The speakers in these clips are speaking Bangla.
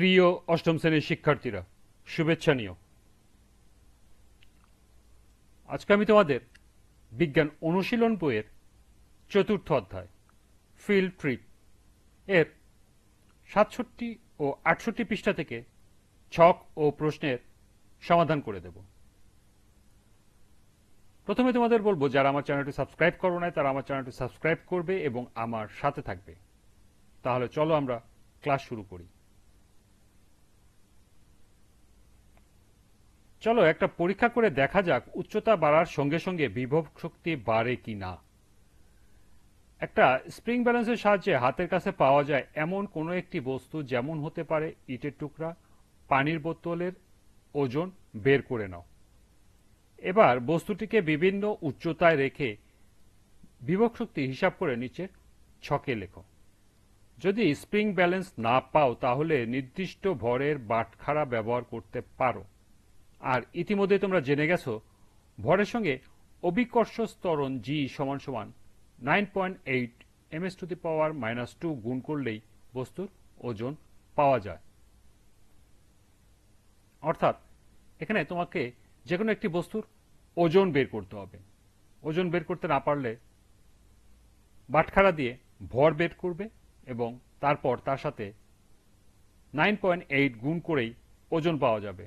প্রিয় অষ্টম শ্রেণির শিক্ষার্থীরা, শুভেচ্ছা নিও। আজকে আমি তোমাদের বিজ্ঞান অনুশীলন বইয়ের চতুর্থ অধ্যায় ফিল্ড ট্রিপ এর সাতষট্টি ও আটষট্টি পৃষ্ঠা থেকে ছক ও প্রশ্নের সমাধান করে দেব। প্রথমে তোমাদের বলব, যারা আমার চ্যানেলটি সাবস্ক্রাইব করো নাই, তারা আমার চ্যানেলটি সাবস্ক্রাইব করবে এবং আমার সাথে থাকবে। তাহলে চলো আমরা ক্লাস শুরু করি। চলো একটা পরীক্ষা করে দেখা যাক উচ্চতা বাড়ার সঙ্গে সঙ্গে বিভব শক্তি বাড়ে কি না। একটা স্প্রিং ব্যালেন্সের সাহায্যে হাতের কাছে পাওয়া যায় এমন কোনো একটি বস্তু যেমন হতে পারে ইটের টুকরা, পানির বোতলের ওজন, বের করে নাও। এবার বস্তুটিকে বিভিন্ন উচ্চতায় রেখে বিভব শক্তি হিসাব করে নিচে ছকে লেখো। যদি স্প্রিং ব্যালেন্স না পাও তাহলে নির্দিষ্ট ভরের বাটখারা ব্যবহার করতে পারো। আর ইতিমধ্যে তোমরা জেনে গেছো, ভরের সঙ্গে অভিকর্ষ স্তরণ জি সমান সমান nine point eight M S to the power minus two গুণ করলেই বস্তুর ওজন পাওয়া যায়। অর্থাৎ এখানে তোমাকে যে কোনো একটি বস্তুর ওজন বের করতে হবে। ওজন বের করতে না পারলে বাটখারা দিয়ে ভর বের করবে এবং তারপর তার সাথে নাইন পয়েন্ট এইট গুণ করেই ওজন পাওয়া যাবে।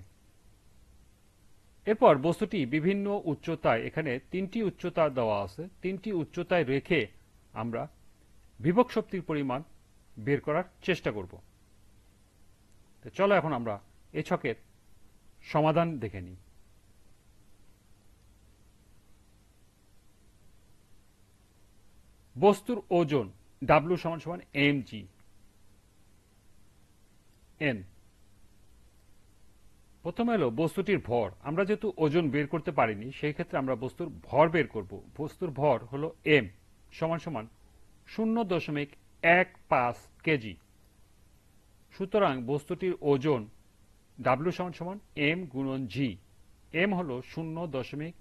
এরপর বস্তুটি বিভিন্ন উচ্চতায়, এখানে তিনটি উচ্চতা দেওয়া আছে। তিনটি উচ্চতায় রেখে আমরা বিভব শক্তির পরিমাণ বের করার চেষ্টা করব। চলো এখন আমরা এ ছকের সমাধান দেখে নিই। বস্তুর ওজন ডাব্লু সমান সমান এম জি এন প্রথমে হলো বস্তুটির ভর। আমরা যেহেতু ওজন বের করতে পারিনি, সেই ক্ষেত্রে আমরা বস্তুর ভর বের করব। বস্তুর ভর হলো এম সমান সমান শূন্য দশমিক এক পাঁচ কেজি। সুতরাং বস্তুটির ওজন ডাব্লু সমান সমান এম গুণন জি এম হলো শূন্য দশমিক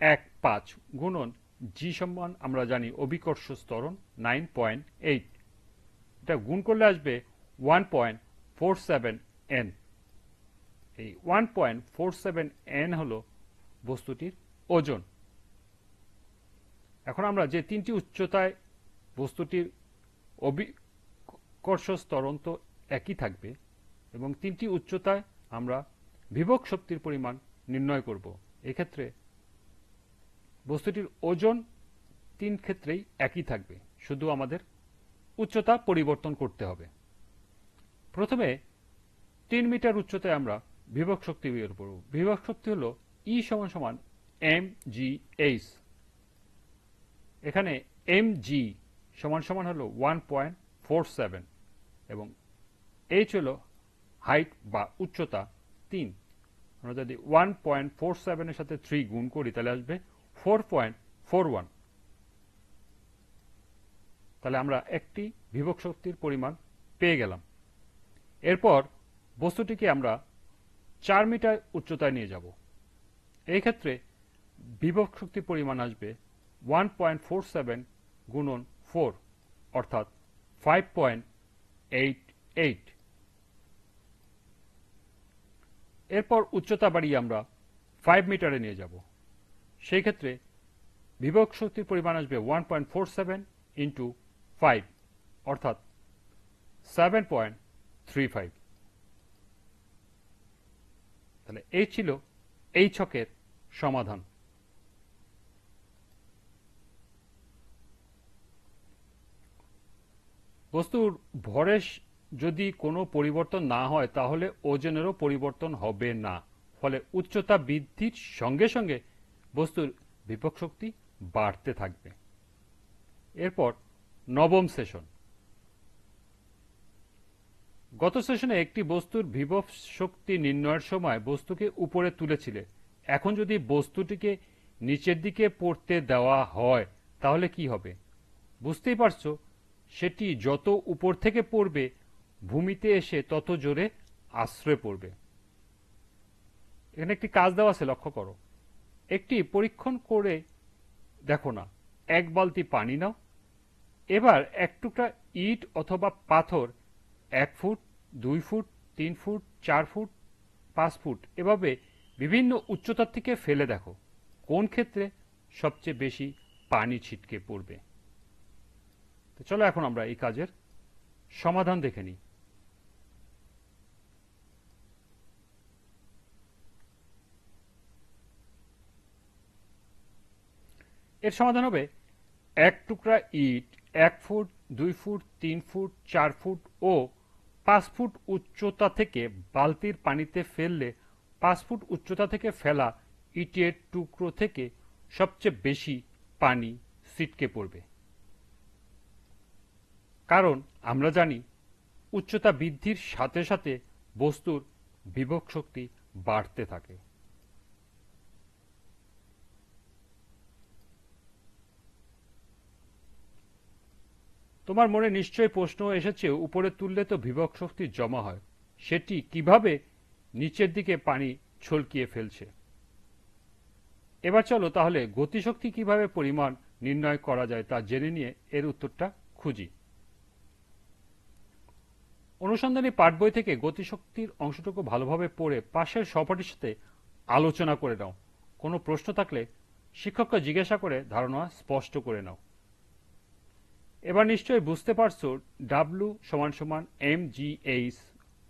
এক পাঁচ গুণন জি সমান, আমরা জানি, অভিকর্ষ স্তরণ নাইন পয়েন্ট এইট এটা গুণ করলে আসবে one point four seven N এই one point four seven N হল বস্তুটির ওজন। এখন আমরা যে তিনটি উচ্চতায় বস্তুটির অভিকর্ষ স্তরণ তো একই থাকবে এবং তিনটি উচ্চতায় আমরা বিভব শক্তির পরিমাণ নির্ণয় করব। এক্ষেত্রে বস্তুটির ওজন তিন ক্ষেত্রেই একই থাকবে, শুধু আমাদের উচ্চতা পরিবর্তন করতে হবে। প্রথমে তিন মিটার উচ্চতায় আমরা বিভব শক্তি বের করব বিভব শক্তি হলো ই সমান সমান এম জি এইচ এখানে এম জি সমান সমান হলো ওয়ান পয়েন্ট ফোর সেভেন এবং এইচ হলো হাইট বা উচ্চতা তিন। আমরা যদি ওয়ান পয়েন্ট ফোর সেভেনের সাথে থ্রি গুণ করি, তাহলে আসবে ফোর পয়েন্ট ফোর ওয়ান তাহলে আমরা একটি বিভব শক্তির পরিমাণ পেয়ে গেলাম। এরপর বস্তুটিকে আমরা চার মিটার উচ্চতায় নিয়ে যাব। এই ক্ষেত্রে বিভব শক্তির পরিমাণ আসবে ওয়ান পয়েন্ট ফোর সেভেন গুণন ফোর অর্থাৎ ফাইভ পয়েন্ট এইট এইট এরপর উচ্চতা বাড়িয়ে আমরা ফাইভ মিটারে নিয়ে যাব। সেই ক্ষেত্রে বিভব শক্তির পরিমাণ আসবে one point four seven into five অর্থাৎ সেভেন পয়েন্ট থ্রি ফাইভ তাহলে এই ছিল এই ছকের সমাধান। বস্তুর ভরের যদি কোনো পরিবর্তন না হয়, তাহলে ওজনেরও পরিবর্তন হবে না। ফলে উচ্চতা বৃদ্ধির সঙ্গে সঙ্গে বস্তুর বিভব শক্তি বাড়তে থাকবে। এরপর নবম সেশন। গত সেশনে একটি বস্তুর বিভব শক্তি নির্ণয়ের সময় বস্তুকে উপরে তুলেছিলে। এখন যদি বস্তুটিকে নিচের দিকে পড়তে দেওয়া হয়, তাহলে কি হবে? বুঝতেই পারছ, সেটি যত উপর থেকে পড়বে, ভূমিতে এসে তত জোরে আশ্রয় পড়বে। এখানে একটি কাজ দেওয়া আছে, লক্ষ্য করো। একটি পরীক্ষণ করে দেখো না, এক বালতি পানি নাও। এবার এক টুকরা ইট অথবা পাথর এক ফুট দুই ফুট, তিন ফুট, চার ফুট, পাঁচ ফুট এভাবে বিভিন্ন উচ্চতার থেকে ফেলে দেখো। কোন ক্ষেত্রে সবচেয়ে বেশি পানি ছিটকে পড়বে? তো চলো এখন আমরা এই কাজের সমাধান দেখে নিই। এর সমাধান হবে এক টুকরা ইট, এক ফুট, দুই ফুট, তিন ফুট, চার ফুট ও পাঁচ ফুট উচ্চতা থেকে বালতির পানিতে ফেললে পাঁচ ফুট উচ্চতা থেকে ফেলা ইটের টুকরো থেকে সবচেয়ে বেশি পানি ছিটকে পড়বে। কারণ আমরা জানি উচ্চতা বৃদ্ধির সাথে সাথে বস্তুর বিভব শক্তি বাড়তে থাকে। তোমার মনে নিশ্চয়ই প্রশ্ন এসেছে, উপরে তুললে তো বিভব শক্তি জমা হয়। সেটি কীভাবে নিচের দিকে পানি ছলকিয়ে ফেলছে? এবার চলো তাহলে গতিশক্তি কীভাবে পরিমাণ নির্ণয় করা যায় তা জেনে নিয়ে এর উত্তরটা খুঁজি। অনুসন্ধানী পাঠ বই থেকে গতিশক্তির অংশটুকু ভালোভাবে পড়ে পাশের সহপাঠীর সাথে আলোচনা করে নাও। কোনো প্রশ্ন থাকলে শিক্ষককে জিজ্ঞাসা করে ধারণা স্পষ্ট করে নাও। এবার নিশ্চয়ই বুঝতে পারছ ডাব্লু সমান সমান এম জি এইচ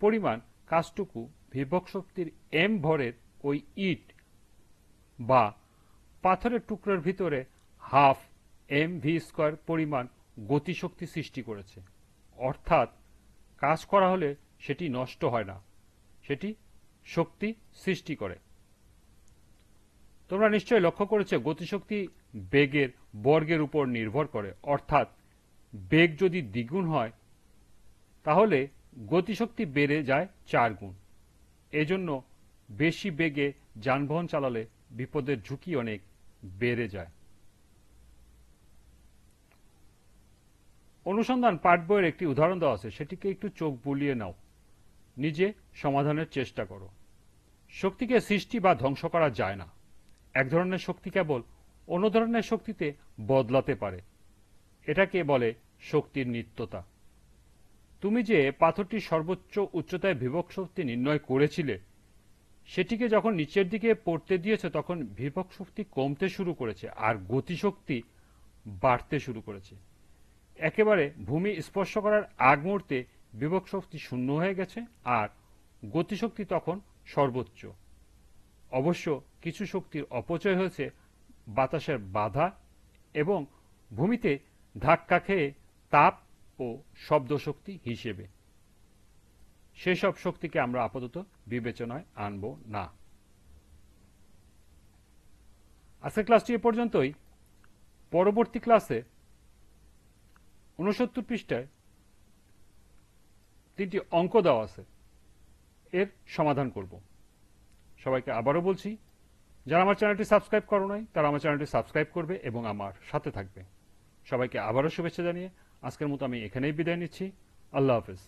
পরিমাণ কাজটুকু বিভব শক্তির এম ভরের ওই ইট বা পাথরের টুকরোর ভিতরে হাফ এম ভি স্কোয়ার পরিমাণ গতিশক্তি সৃষ্টি করেছে। অর্থাৎ কাজ করা হলে সেটি নষ্ট হয় না, সেটি শক্তি সৃষ্টি করে। তোমরা নিশ্চয়ই লক্ষ্য করেছে, গতিশক্তি বেগের বর্গের উপর নির্ভর করে, অর্থাৎ বেগ যদি দ্বিগুণ হয়, তাহলে গতিশক্তি বেড়ে যায় চার গুণ। এজন্য বেশি বেগে যানবাহন চালালে বিপদের ঝুঁকি অনেক বেড়ে যায়। অনুসন্ধান পাঠ বইয়ের একটি উদাহরণ দেওয়া আছে, সেটিকে একটু চোখ বুলিয়ে নাও। নিজে সমাধানের চেষ্টা করো। শক্তিকে সৃষ্টি বা ধ্বংস করা যায় না। এক ধরনের শক্তি কেবল অন্য ধরনের শক্তিতে বদলাতে পারে। এটাকে বলে শক্তির নিত্যতা। তুমি যে পাথরটির সর্বোচ্চ উচ্চতায় বিভব শক্তি নির্ণয় করেছিলে, সেটিকে যখন নিচের দিকে পড়তে দিয়েছে, তখন বিভব শক্তি কমতে শুরু করেছে আর গতিশক্তি বাড়তে শুরু করেছে। একেবারে ভূমি স্পর্শ করার আগ মুহূর্তে বিভব শক্তি শূন্য হয়ে গেছে আর গতিশক্তি তখন সর্বোচ্চ। অবশ্য কিছু শক্তির অপচয় হয়েছে বাতাসের বাধা এবং ভূমিতে ধাক্কা খেয়ে তাপ ও শব্দ শক্তি হিসেবে। সেসব শক্তিকে আমরা আপাতত বিবেচনায় আনব না। আজকের ক্লাসটি এ পর্যন্তই। পরবর্তী ক্লাসে উনসত্তর পৃষ্ঠায় তিনটি অঙ্ক দেওয়া আছে। এর সমাধান করব। সবাইকে আবারও বলছি, যারা আমার চ্যানেলটি সাবস্ক্রাইব করো নাই, তারা আমার চ্যানেলটি সাবস্ক্রাইব করবে এবং আমার সাথে থাকবে। সবাইকে আবারও শুভেচ্ছা জানিয়ে আজকের মতো আমি এখানেই বিদায় নিচ্ছি। আল্লাহ হাফেজ।